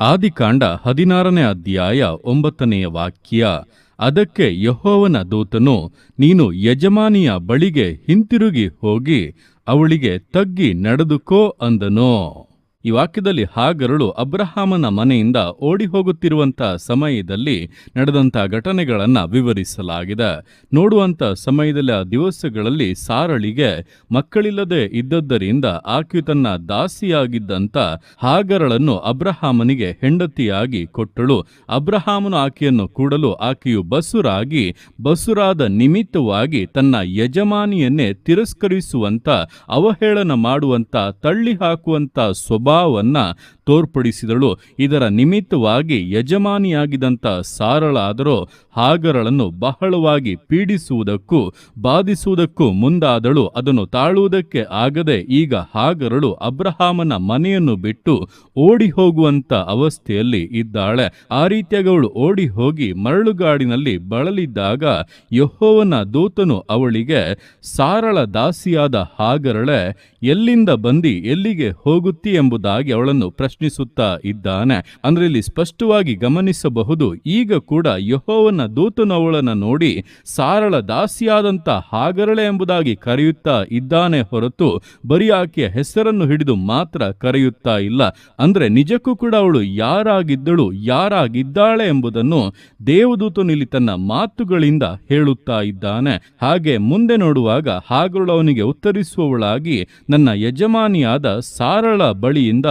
ಆದಿಕಾಂಡ ಹದಿನಾರನೇ ಅಧ್ಯಾಯ ಒಂಬತ್ತನೆಯ ವಾಕ್ಯ, ಅದಕ್ಕೆ ಯಹೋವನ ದೂತನು, ನೀನು ಯಜಮಾನಿಯ ಬಳಿಗೆ ಹಿಂತಿರುಗಿ ಹೋಗಿ, ಅವಳಿಗೆ ತಗ್ಗಿ ನಡೆದುಕೋ ಅಂದನು. ಈ ವಾಕ್ಯದಲ್ಲಿ ಹಾಗರಳು ಅಬ್ರಹಾಮನ ಮನೆಯಿಂದ ಓಡಿ ಹೋಗುತ್ತಿರುವಂಥ ಸಮಯದಲ್ಲಿ ನಡೆದಂಥ ಘಟನೆಗಳನ್ನು ವಿವರಿಸಲಾಗಿದೆ. ನೋಡುವಂಥ ಸಮಯದಲ್ಲಿ ಆ ದಿವಸಗಳಲ್ಲಿ ಸಾರಳಿಗೆ ಮಕ್ಕಳಿಲ್ಲದೆ ಇದ್ದದ್ದರಿಂದ ಆಕೆಯು ತನ್ನ ದಾಸಿಯಾಗಿದ್ದಂಥ ಹಾಗರಳನ್ನು ಅಬ್ರಹಾಮನಿಗೆ ಹೆಂಡತಿಯಾಗಿ ಕೊಟ್ಟಳು. ಅಬ್ರಹಾಮನು ಆಕೆಯನ್ನು ಕೂಡಲು ಆಕೆಯು ಬಸುರಾಗಿ, ಬಸುರಾದ ನಿಮಿತ್ತವಾಗಿ ತನ್ನ ಯಜಮಾನಿಯನ್ನೇ ತಿರಸ್ಕರಿಸುವಂತ ಅವಹೇಳನ ಮಾಡುವಂತ ತಳ್ಳಿ ಹಾಕುವಂತ ಸ್ವಭಾವವನ್ನ ತೋರ್ಪಡಿಸಿದಳು. ಇದರ ನಿಮಿತ್ತವಾಗಿ ಯಜಮಾನಿಯಾಗಿದ್ದಂಥ ಸಾರಳಾದರೂ ಹಾಗರಳನ್ನು ಬಹಳವಾಗಿ ಪೀಡಿಸುವುದಕ್ಕೂ ಬಾಧಿಸುವುದಕ್ಕೂ ಮುಂದಾದಳು. ಅದನ್ನು ತಾಳುವುದಕ್ಕೆ ಆಗದೆ ಈಗ ಹಾಗರಳು ಅಬ್ರಹಾಮನ ಮನೆಯನ್ನು ಬಿಟ್ಟು ಓಡಿ ಹೋಗುವಂಥ ಅವಸ್ಥೆಯಲ್ಲಿ ಇದ್ದಾಳೆ. ಆ ರೀತಿಯಾಗಿ ಅವಳು ಓಡಿ ಹೋಗಿ ಮರಳುಗಾಡಿನಲ್ಲಿ ಬಳಲಿದ್ದಾಗ ಯಹೋವನ ದೂತನು ಅವಳಿಗೆ, ಸಾರಳ ದಾಸಿಯಾದ ಹಾಗರಳೆ, ಎಲ್ಲಿಂದ ಬಂದಿ, ಎಲ್ಲಿಗೆ ಹೋಗುತ್ತಿ? ಎಂಬುದಾಗಿ ಅವಳನ್ನು ಪ್ರಶ್ನಿಸುತ್ತಾ ಇದ್ದಾನೆ. ಅಂದ್ರೆ ಇಲ್ಲಿ ಸ್ಪಷ್ಟವಾಗಿ ಗಮನಿಸಬಹುದು, ಈಗ ಕೂಡ ಯಹೋವನ ದೂತನು ಅವಳನ್ನು ನೋಡಿ ಸಾರಳ ದಾಸಿಯಾದಂತ ಹಾಗರಳೆ ಎಂಬುದಾಗಿ ಕರೆಯುತ್ತಾ ಇದ್ದಾನೆ ಹೊರತು ಬರೀ ಆಕೆಯ ಹೆಸರನ್ನು ಹಿಡಿದು ಮಾತ್ರ ಕರೆಯುತ್ತಾ ಇಲ್ಲ. ಅಂದ್ರೆ ನಿಜಕ್ಕೂ ಕೂಡ ಅವಳು ಯಾರಾಗಿದ್ದಳು, ಯಾರಾಗಿದ್ದಾಳೆ ಎಂಬುದನ್ನು ದೇವದೂತನು ಇಲ್ಲಿ ತನ್ನ ಮಾತುಗಳಿಂದ ಹೇಳುತ್ತಾ ಇದ್ದಾನೆ. ಹಾಗೆ ಮುಂದೆ ನೋಡುವಾಗ ಹಾಗರಳು ಅವನಿಗೆ ಉತ್ತರಿಸುವವಳಾಗಿ, ನನ್ನ ಯಜಮಾನಿಯಾದ ಸಾರಳ ಬಳಿಯಿಂದ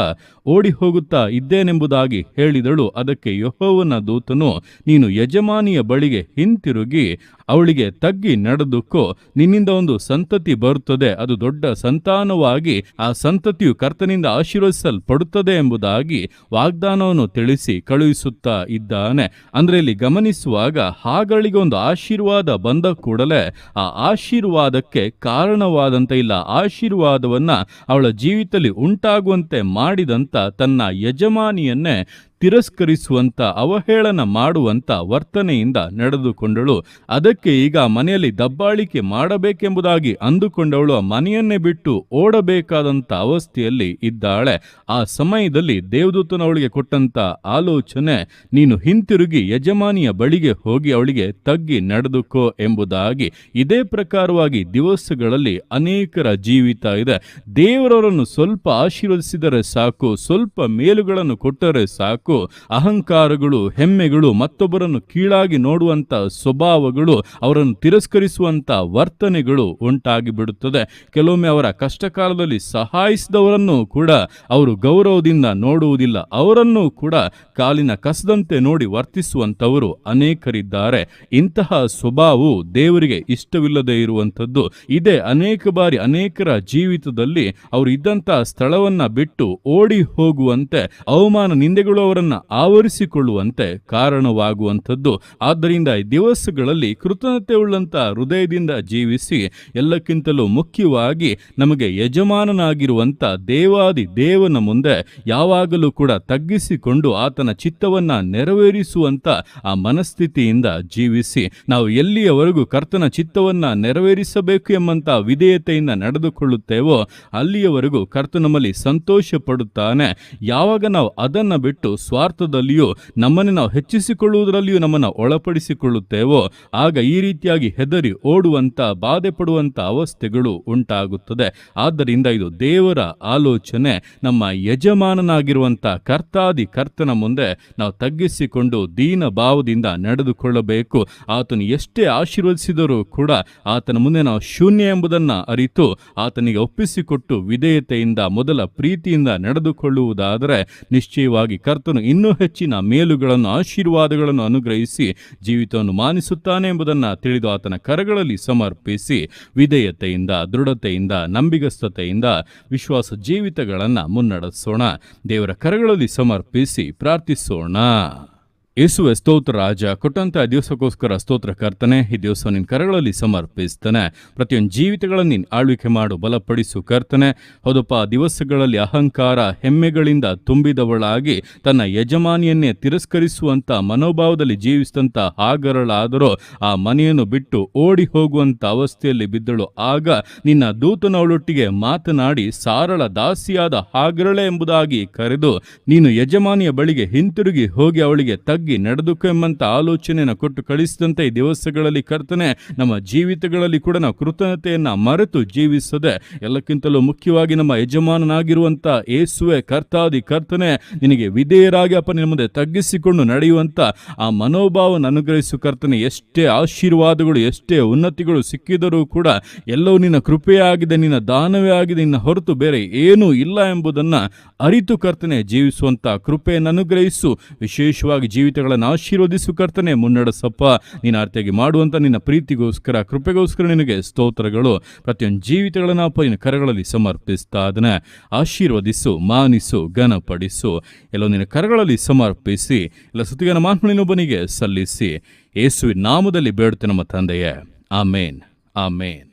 ಓಡಿ ಹೋಗುತ್ತಾ ಇದ್ದೇನೆಂಬುದಾಗಿ ಹೇಳಿದಳು. ಅದಕ್ಕೆ ಯಹೋವನ ದೂತನು ನೀನು ಯಜಮಾನಿಯ ಬಳಿಗೆ ಹಿಂತಿರುಗಿ ಅವಳಿಗೆ ತಗ್ಗಿ ನಡೆದುಕೋ ನಿನ್ನಿಂದ ಒಂದು ಸಂತತಿ ಬರುತ್ತದೆ, ಅದು ದೊಡ್ಡ ಸಂತಾನವಾಗಿ ಆ ಸಂತತಿಯು ಕರ್ತನಿಂದ ಆಶೀರ್ವದಿಸಲ್ಪಡುತ್ತದೆ ಎಂಬುದಾಗಿ ವಾಗ್ದಾನವನ್ನು ತಿಳಿಸಿ ಕಳುಹಿಸುತ್ತಾ ಇದ್ದಾನೆ. ಅಂದ್ರೆ ಇಲ್ಲಿ ಗಮನಿಸುವಾಗ ಹಾಗಳಿಗೆ ಒಂದು ಆಶೀರ್ವಾದ ಬಂದ ಕೂಡಲೇ ಆ ಆಶೀರ್ವಾದಕ್ಕೆ ಕಾರಣವಾದಂತ ಇಲ್ಲ, ಆಶೀರ್ವಾದವನ್ನ ಅವಳ ಜೀವಿತದಲ್ಲಿ ಉಂಟಾಗುವಂತೆ ಮಾಡಿದಂತ ತನ್ನ ಯಜಮಾನಿಯನ್ನೇ ತಿರಸ್ಕರಿಸುವಂತ, ಅವಹೇಳನ ಮಾಡುವಂತ ವರ್ತನೆಯಿಂದ ನಡೆದುಕೊಂಡಳು. ಅದಕ್ಕೆ ಈಗ ಮನೆಯಲ್ಲಿ ದಬ್ಬಾಳಿಕೆ ಮಾಡಬೇಕೆಂಬುದಾಗಿ ಅಂದುಕೊಂಡವಳು ಮನೆಯನ್ನೇ ಬಿಟ್ಟು ಓಡಬೇಕಾದಂತ ಅವಸ್ಥೆಯಲ್ಲಿ ಇದ್ದಾಳೆ. ಆ ಸಮಯದಲ್ಲಿ ದೇವದೂತನ ಅವಳಿಗೆ ಕೊಟ್ಟಂತ ಆಲೋಚನೆ, ನೀನು ಹಿಂತಿರುಗಿ ಯಜಮಾನಿಯ ಬಳಿಗೆ ಹೋಗಿ ಅವಳಿಗೆ ತಗ್ಗಿ ನಡೆದುಕೋ ಎಂಬುದಾಗಿ. ಇದೇ ಪ್ರಕಾರವಾಗಿ ದಿವಸಗಳಲ್ಲಿ ಅನೇಕರ ಜೀವಿತ ಇದೆ. ದೇವರವರನ್ನು ಸ್ವಲ್ಪ ಆಶೀರ್ವದಿಸಿದರೆ ಸಾಕು, ಸ್ವಲ್ಪ ಮೇಲುಗಳನ್ನು ಕೊಟ್ಟರೆ ಸಾಕು. ಅಹಂಕಾರಗಳು, ಹೆಮ್ಮೆಗಳು ಮತ್ತೊಬ್ಬರನ್ನು ಕೀಳಾಗಿ ನೋಡುವಂತ ಸ್ವಭಾವಗಳು, ಅವರನ್ನು ತಿರಸ್ಕರಿಸುವಂತ ವರ್ತನೆಗಳು ಉಂಟಾಗಿಬಿಡುತ್ತದೆ. ಕೆಲವೊಮ್ಮೆ ಅವರ ಕಷ್ಟ ಕಾಲದಲ್ಲಿ ಸಹಾಯಿಸಿದವರನ್ನು ಕೂಡ ಅವರು ಗೌರವದಿಂದ ನೋಡುವುದಿಲ್ಲ. ಅವರನ್ನು ಕೂಡ ಕಾಲಿನ ಕಸದಂತೆ ನೋಡಿ ವರ್ತಿಸುವಂತವರು ಅನೇಕರಿದ್ದಾರೆ. ಇಂತಹ ಸ್ವಭಾವವು ದೇವರಿಗೆ ಇಷ್ಟವಿಲ್ಲದೆ ಇರುವಂಥದ್ದು. ಇದೇ ಅನೇಕ ಬಾರಿ ಅನೇಕರ ಜೀವಿತದಲ್ಲಿ ಅವರು ಇದ್ದಂತಹ ಸ್ಥಳವನ್ನ ಬಿಟ್ಟು ಓಡಿ ಹೋಗುವಂತೆ ಅವಮಾನ ನಿಂದೆಗಳು ಅವರನ್ನ ಆವರಿಸಿಕೊಳ್ಳುವಂತೆ ಕಾರಣವಾಗುವಂಥದ್ದು. ಆದ್ದರಿಂದ ದಿವಸಗಳಲ್ಲಿ ಕೃತಜ್ಞತೆ ಉಳ್ಳಂತ ಹೃದಯದಿಂದ ಜೀವಿಸಿ ಎಲ್ಲಕ್ಕಿಂತಲೂ ಮುಖ್ಯವಾಗಿ ನಮಗೆ ಯಜಮಾನನಾಗಿರುವಂತ ದೇವಾದಿ ದೇವನ ಮುಂದೆ ಯಾವಾಗಲೂ ಕೂಡ ತಗ್ಗಿಸಿಕೊಂಡು ಆತನ ಚಿತ್ತವನ್ನ ನೆರವೇರಿಸುವಂತ ಆ ಮನಸ್ಥಿತಿಯಿಂದ ಜೀವಿಸಿ. ನಾವು ಎಲ್ಲಿಯವರೆಗೂ ಕರ್ತನ ಚಿತ್ತವನ್ನ ನೆರವೇರಿಸಬೇಕು ಎಂಬಂತ ವಿಧೇಯತೆಯಿಂದ ನಡೆದುಕೊಳ್ಳುತ್ತೇವೋ ಅಲ್ಲಿಯವರೆಗೂ ಕರ್ತ ನಮ್ಮಲ್ಲಿ ಸಂತೋಷ ಪಡುತ್ತಾನೆ ಯಾವಾಗ ನಾವು ಅದನ್ನ ಬಿಟ್ಟು ಸ್ವಾರ್ಥದಲ್ಲಿಯೂ ನಮ್ಮನ್ನು ನಾವು ಹೆಚ್ಚಿಸಿಕೊಳ್ಳುವುದರಲ್ಲಿಯೂ ನಮ್ಮನ್ನು ಒಳಪಡಿಸಿಕೊಳ್ಳುತ್ತೇವೋ, ಆಗ ಈ ರೀತಿಯಾಗಿ ಹೆದರಿ ಓಡುವಂತ ಬಾಧೆ ಪಡುವಂಥ ಅವಸ್ಥೆಗಳು ಉಂಟಾಗುತ್ತದೆ. ಆದ್ದರಿಂದ ಇದು ದೇವರ ಆಲೋಚನೆ. ನಮ್ಮ ಯಜಮಾನನಾಗಿರುವಂಥ ಕರ್ತಾದಿ ಕರ್ತನ ಮುಂದೆ ನಾವು ತಗ್ಗಿಸಿಕೊಂಡು ದೀನ ಭಾವದಿಂದ ನಡೆದುಕೊಳ್ಳಬೇಕು. ಆತನು ಎಷ್ಟೇ ಆಶೀರ್ವದಿಸಿದರೂ ಕೂಡ ಆತನ ಮುಂದೆ ನಾವು ಶೂನ್ಯ ಎಂಬುದನ್ನು ಅರಿತು ಆತನಿಗೆ ಒಪ್ಪಿಸಿಕೊಟ್ಟು ವಿಧೇಯತೆಯಿಂದ, ಮೊದಲ ಪ್ರೀತಿಯಿಂದ ನಡೆದುಕೊಳ್ಳುವುದಾದರೆ, ನಿಶ್ಚಯವಾಗಿ ಕರ್ತನು ಇನ್ನೂ ಹೆಚ್ಚಿನ ಮೇಲುಗಳನ್ನು, ಆಶೀರ್ವಾದಗಳನ್ನು ಅನುಗ್ರಹಿಸಿ ಜೀವಿತವನ್ನು ಮಾನಿಸುತ್ತಾನೆ ಎಂಬುದನ್ನು ತಿಳಿದು ಆತನ ಕರಗಳಲ್ಲಿ ಸಮರ್ಪಿಸಿ ವಿಧೇಯತೆಯಿಂದ, ದೃಢತೆಯಿಂದ, ನಂಬಿಗಸ್ತತೆಯಿಂದ ವಿಶ್ವಾಸ ಜೀವಿತಗಳನ್ನು ಮುನ್ನಡೆಸೋಣ. ದೇವರ ಕರಗಳಲ್ಲಿ ಸಮರ್ಪಿಸಿ ಪ್ರಾರ್ಥಿಸೋಣ. ಯೇಸುವೆ ಸ್ತೋತ್ರ, ರಾಜ. ಕೊಟ್ಟಂತ ದಿವಸಕ್ಕೋಸ್ಕರ ಸ್ತೋತ್ರ, ಕರ್ತನೆ, ಈ ದಿವಸ ನಿನ್ನ ಕರಗಳಲ್ಲಿ ಸಮರ್ಪಿಸ್ತಾನೆ. ಪ್ರತಿಯೊಂದು ಜೀವಿತಗಳನ್ನು ನೀನು ಆಳ್ವಿಕೆ ಮಾಡು, ಬಲಪಡಿಸು, ಕರ್ತನೆ. ಹೌದಪ್ಪ ದಿವಸಗಳಲ್ಲಿ ಅಹಂಕಾರ, ಹೆಮ್ಮೆಗಳಿಂದ ತುಂಬಿದವಳಾಗಿ ತನ್ನ ಯಜಮಾನಿಯನ್ನೇ ತಿರಸ್ಕರಿಸುವಂತ ಮನೋಭಾವದಲ್ಲಿ ಜೀವಿಸಿದಂಥ ಹಾಗರಳಾದರೂ, ಆ ಮನೆಯನ್ನು ಬಿಟ್ಟು ಓಡಿ ಹೋಗುವಂಥ ಅವಸ್ಥೆಯಲ್ಲಿ ಬಿದ್ದಳು. ಆಗ ನಿನ್ನ ದೂತನವಳೊಟ್ಟಿಗೆ ಮಾತನಾಡಿ, ಸಾರಳ ದಾಸಿಯಾದ ಹಾಗರಳೆ ಎಂಬುದಾಗಿ ಕರೆದು ನೀನು ಯಜಮಾನಿಯ ಬಳಿಗೆ ಹಿಂತಿರುಗಿ ಹೋಗಿ ಅವಳಿಗೆ ತಗ್ಗಿ ನಡೆದುಕೊ ಎಂಬಂತ ಆಲೋಚನೆಯನ್ನು ಕೊಟ್ಟು ಕಳಿಸಿದಂಥ ಈ ದಿವಸಗಳಲ್ಲಿ ಕರ್ತನೆ, ನಮ್ಮ ಜೀವಿತಗಳಲ್ಲಿ ಕೂಡ ನಾವು ಕೃತಜ್ಞತೆಯನ್ನು ಮರೆತು ಜೀವಿಸದೆ, ಎಲ್ಲಕ್ಕಿಂತಲೂ ಮುಖ್ಯವಾಗಿ ನಮ್ಮ ಯಜಮಾನನಾಗಿರುವಂತ ಏಸುವೆ ಕರ್ತಾದಿ ಕರ್ತನೆ, ನಿನಗೆ ವಿಧೇಯರಾಗಿ ಅಪ್ಪ ನಿನ್ನ ಮುಂದೆ ತಗ್ಗಿಸಿಕೊಂಡು ನಡೆಯುವಂತ ಆ ಮನೋಭಾವನ ಅನುಗ್ರಹಿಸು ಕರ್ತನೆ. ಎಷ್ಟೇ ಆಶೀರ್ವಾದಗಳು, ಎಷ್ಟೇ ಉನ್ನತಿಗಳು ಸಿಕ್ಕಿದರೂ ಕೂಡ ಎಲ್ಲವೂ ನಿನ್ನ ಕೃಪೆಯೇ ಆಗಿದೆ, ನಿನ್ನ ದಾನವೇ ಆಗಿದೆ ನಿನ್ನ ಹೊರತು ಬೇರೆ ಏನೂ ಇಲ್ಲ ಎಂಬುದನ್ನ ಅರಿತು ಕರ್ತನೆ ಜೀವಿಸುವಂತ ಕೃಪೆಯನ್ನು ಅನುಗ್ರಹಿಸು. ವಿಶೇಷವಾಗಿ ಜೀವಿತಗಳನ್ನು ಆಶೀರ್ವದಿಸು ಕರ್ತನೆ, ಮುನ್ನಡೆಸಪ್ಪ. ನೀನು ಆರ್ತಿಯಾಗಿ ಮಾಡುವಂತ ನಿನ್ನ ಪ್ರೀತಿಗೋಸ್ಕರ, ಕೃಪೆಗೋಸ್ಕರ ನಿನಗೆ ಸ್ತೋತ್ರಗಳು. ಪ್ರತಿಯೊಂದು ಜೀವಿತಗಳನ್ನು ಅಪ್ಪ, ನಿನ್ನ ಕರಗಳಲ್ಲಿ ಸಮರ್ಪಿಸ್ತಾ ಅದನ್ನು ಆಶೀರ್ವದಿಸು, ಮಾನಿಸು, ಘನಪಡಿಸು. ಎಲ್ಲೋ ನಿನ್ನ ಕರಗಳಲ್ಲಿ ಸಮರ್ಪಿಸಿ, ಎಲ್ಲ ಸುತ್ತಿಗನ ಮಾನ್ಮಳಿನೊಬ್ಬನಿಗೆ ಸಲ್ಲಿಸಿ. ಯೇಸುವಿನ ನಾಮದಲ್ಲಿ ಬೇಡುತ್ತೆ ನಮ್ಮ ತಂದೆಯೇ. ಆಮೇನ್. ಆಮೇನ್.